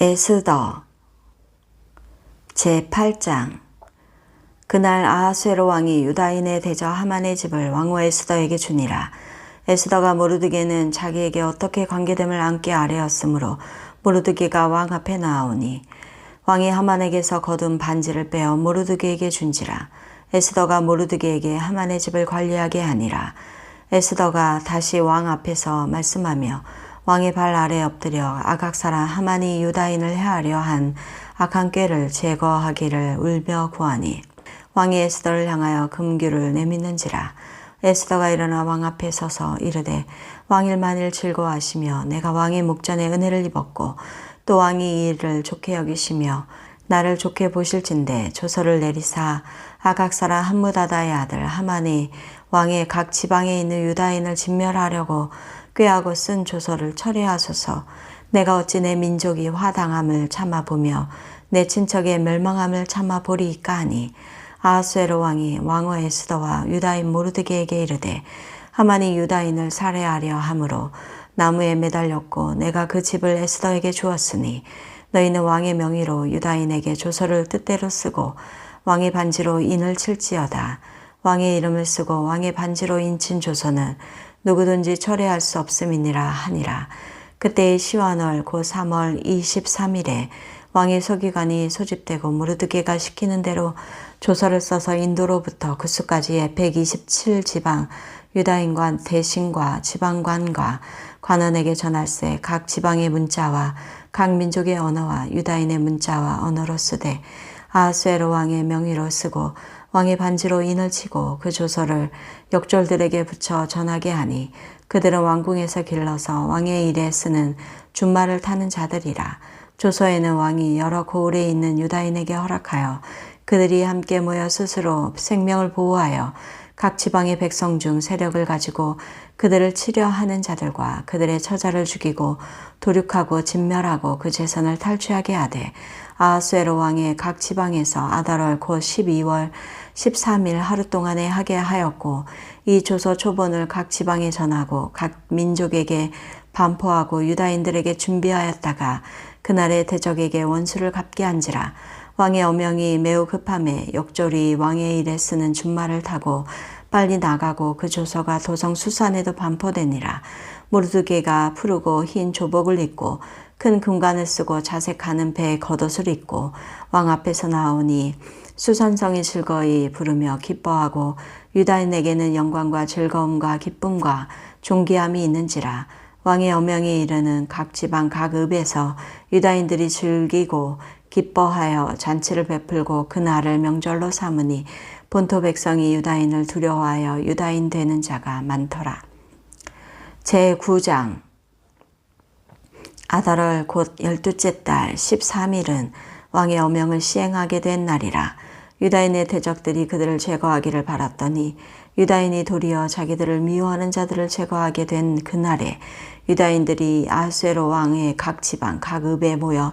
에스더 제8장 그날 아하수에로 왕이 유다인의 대저 하만의 집을 왕후 에스더에게 주니라. 에스더가 모르드게는 자기에게 어떻게 관계됨을 안게 아뢰었으므로 모르드게가 왕 앞에 나아오니 왕이 하만에게서 거둔 반지를 빼어 모르드게에게 준지라. 에스더가 모르드게에게 하만의 집을 관리하게 하니라. 에스더가 다시 왕 앞에서 말씀하며 왕의 발 아래 엎드려 아각사라 하만이 유다인을 해하려 한 악한 꾀를 제거하기를 울며 구하니 왕이 에스더를 향하여 금규를 내밀는지라. 에스더가 일어나 왕 앞에 서서 이르되 왕일 만일 즐거워하시며 내가 왕의 목전에 은혜를 입었고 또 왕이 이 일을 좋게 여기시며 나를 좋게 보실진대 조서를 내리사 아각사라 함무다다의 아들 하만이 왕의 각 지방에 있는 유다인을 진멸하려고 꾀하고 쓴 조서를 처리하소서. 내가 어찌 내 민족이 화당함을 참아보며 내 친척의 멸망함을 참아보리이까 하니 아하수에로 왕이 왕후 에스더와 유다인 모르드게에게 이르되 하만이 유다인을 살해하려 함으로 나무에 매달렸고 내가 그 집을 에스더에게 주었으니 너희는 왕의 명의로 유다인에게 조서를 뜻대로 쓰고 왕의 반지로 인을 칠지어다. 왕의 이름을 쓰고 왕의 반지로 인친 조서는 누구든지 철회할 수 없음이니라 하니라. 그때의 시완월 고 3월 23일에 왕의 서기관이 소집되고 무르드게가 시키는 대로 조서를 써서 인도로부터 구스까지의 127지방 유다인과 대신과 지방관과 관원에게 전할세 각 지방의 문자와 각 민족의 언어와 유다인의 문자와 언어로 쓰되 아하수에로 왕의 명의로 쓰고 왕의 반지로 인을 치고 그 조서를 역졸들에게 붙여 전하게 하니 그들은 왕궁에서 길러서 왕의 일에 쓰는 준말을 타는 자들이라. 조서에는 왕이 여러 고을에 있는 유다인에게 허락하여 그들이 함께 모여 스스로 생명을 보호하여 각 지방의 백성 중 세력을 가지고 그들을 치려하는 자들과 그들의 처자를 죽이고 도륙하고 진멸하고 그 재산을 탈취하게 하되 아하수에로 왕의 각 지방에서 아달월 곧 12월 13일 하루 동안에 하게 하였고 이 조서 초본을 각 지방에 전하고 각 민족에게 반포하고 유다인들에게 준비하였다가 그날의 대적에게 원수를 갚게 한지라 왕의 어명이 매우 급함에 역졸이 왕의 일에 쓰는 준말을 타고 빨리 나가고 그 조서가 도성 수산에도 반포되니라. 모르드게가 푸르고 흰 조복을 입고 큰 금관을 쓰고 자색하는 배에 겉옷을 입고 왕 앞에서 나오니 수산성이 즐거이 부르며 기뻐하고 유다인에게는 영광과 즐거움과 기쁨과 존귀함이 있는지라. 왕의 어명이 이르는 각 지방 각 읍에서 유다인들이 즐기고 기뻐하여 잔치를 베풀고 그날을 명절로 삼으니 본토 백성이 유다인을 두려워하여 유다인 되는 자가 많더라. 제9장 아달월 곧 열두째 달 13일은 왕의 어명을 시행하게 된 날이라. 유다인의 대적들이 그들을 제거하기를 바랐더니 유다인이 도리어 자기들을 미워하는 자들을 제거하게 된 그날에 유다인들이 아수에로 왕의 각 지방 각 읍에 모여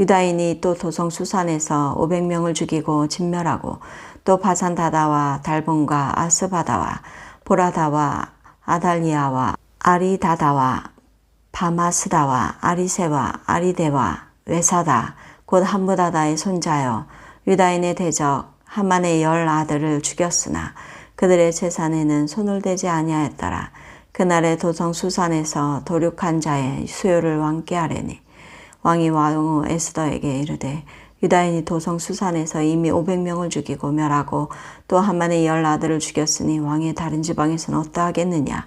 유다인이 또 도성 수산에서 500명을 죽이고 진멸하고 또 바산 다다와 달본과 아스바다와 보라다와 아달리아와 아리다다와 바마스다와 아리세와 아리데와 외사다 곧 함부다다의 손자여 유다인의 대적 하만의 열 아들을 죽였으나 그들의 재산에는 손을 대지 아니하였더라. 그날의 도성 수산에서 도륙한 자의 수요를 왕께 하려니 왕이 왕후 에스더에게 이르되 유다인이 도성 수산에서 이미 500명을 죽이고 멸하고 또 하만의 열 아들을 죽였으니 왕의 다른 지방에서는 어떠하겠느냐?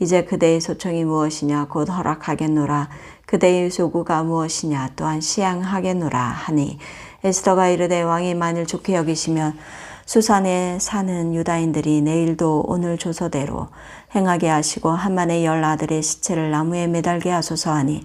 이제 그대의 소청이 무엇이냐? 곧 허락하겠노라. 그대의 소구가 무엇이냐? 또한 시향하겠노라 하니 에스더가 이르되 왕이 만일 좋게 여기시면 수산에 사는 유다인들이 내일도 오늘 조서대로 행하게 하시고 한만의 열 아들의 시체를 나무에 매달게 하소서 하니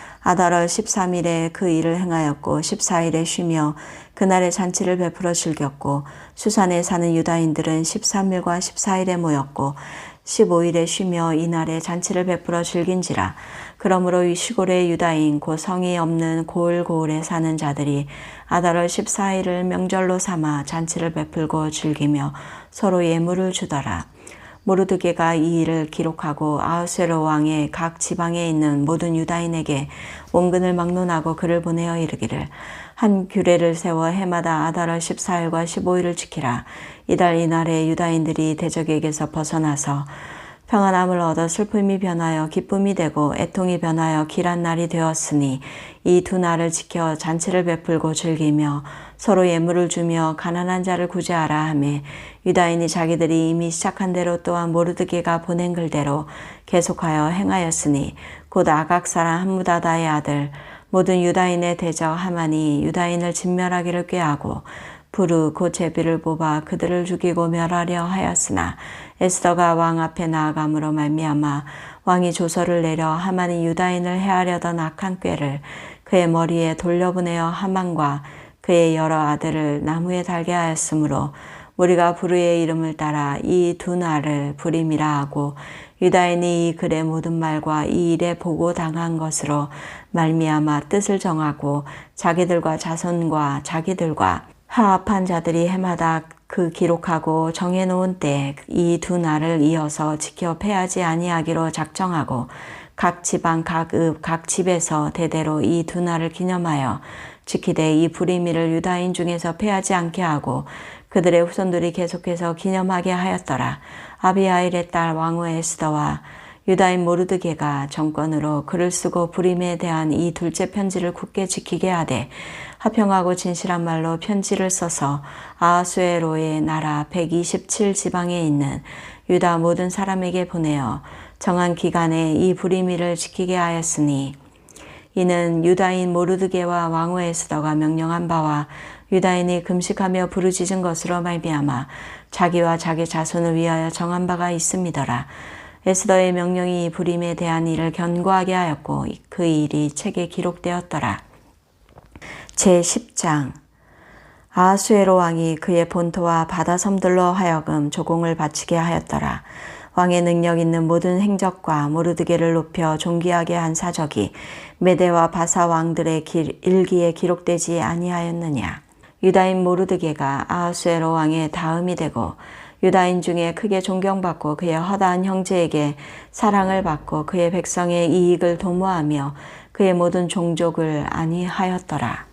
아달월 13일에 그 일을 행하였고 14일에 쉬며 그날의 잔치를 베풀어 즐겼고 수산에 사는 유다인들은 13일과 14일에 모였고 15일에 쉬며 이날에 잔치를 베풀어 즐긴지라. 그러므로 이 시골의 유다인 고 성이 없는 고을고을에 사는 자들이 아달월 14일을 명절로 삼아 잔치를 베풀고 즐기며 서로 예물을 주더라. 모르드게가 이 일을 기록하고 아하스웨로 왕의 각 지방에 있는 모든 유다인에게 원근을 막론하고 그를 보내어 이르기를 한 규례를 세워 해마다 아달월 14일과 15일을 지키라. 이달 이날에 유다인들이 대적에게서 벗어나서 평안함을 얻어 슬픔이 변하여 기쁨이 되고 애통이 변하여 길한 날이 되었으니 이 두 날을 지켜 잔치를 베풀고 즐기며 서로 예물을 주며 가난한 자를 구제하라 하매 유다인이 자기들이 이미 시작한 대로 또한 모르드게가 보낸 글대로 계속하여 행하였으니 곧 아각 사람 함무다다의 아들 모든 유다인의 대적 하만이 유다인을 진멸하기를 꾀하고 부르 곧 제비를 뽑아 그들을 죽이고 멸하려 하였으나 에스더가 왕 앞에 나아감으로 말미암아 왕이 조서를 내려 하만이 유다인을 해하려던 악한 꾀를 그의 머리에 돌려보내어 하만과 그의 여러 아들을 나무에 달게 하였으므로 우리가 부르의 이름을 따라 이 두 날을 부림이라 하고 유다인이 이 글의 모든 말과 이 일에 보고 당한 것으로 말미암아 뜻을 정하고 자기들과 자손과 자기들과 하합한 자들이 해마다 그 기록하고 정해놓은 때 이 두 날을 이어서 지켜 패하지 아니하기로 작정하고 각 지방 각 읍 각 집에서 대대로 이 두 날을 기념하여 지키되 이 불의미를 유다인 중에서 패하지 않게 하고 그들의 후손들이 계속해서 기념하게 하였더라. 아비아일의 딸 왕후 에스더와 유다인 모르드게가 정권으로 글을 쓰고 불임에 대한 이 둘째 편지를 굳게 지키게 하되 하평하고 진실한 말로 편지를 써서 아하수에로의 나라 127 지방에 있는 유다 모든 사람에게 보내어 정한 기간에 이 불임이를 지키게 하였으니 이는 유다인 모르드게와 왕후 에스더가 명령한 바와 유다인이 금식하며 부르짖은 것으로 말미암아 자기와 자기 자손을 위하여 정한 바가 있음이더라. 에스더의 명령이 불임에 대한 일을 견고하게 하였고 그 일이 책에 기록되었더라. 제10장 아하수에로 왕이 그의 본토와 바다 섬들로 하여금 조공을 바치게 하였더라. 왕의 능력 있는 모든 행적과 모르드게를 높여 존귀하게 한 사적이 메대와 바사 왕들의 일기에 기록되지 아니하였느냐. 유다인 모르드게가 아하수에로 왕의 다음이 되고 유다인 중에 크게 존경받고 그의 허다한 형제에게 사랑을 받고 그의 백성의 이익을 도모하며 그의 모든 종족을 아니하였더라.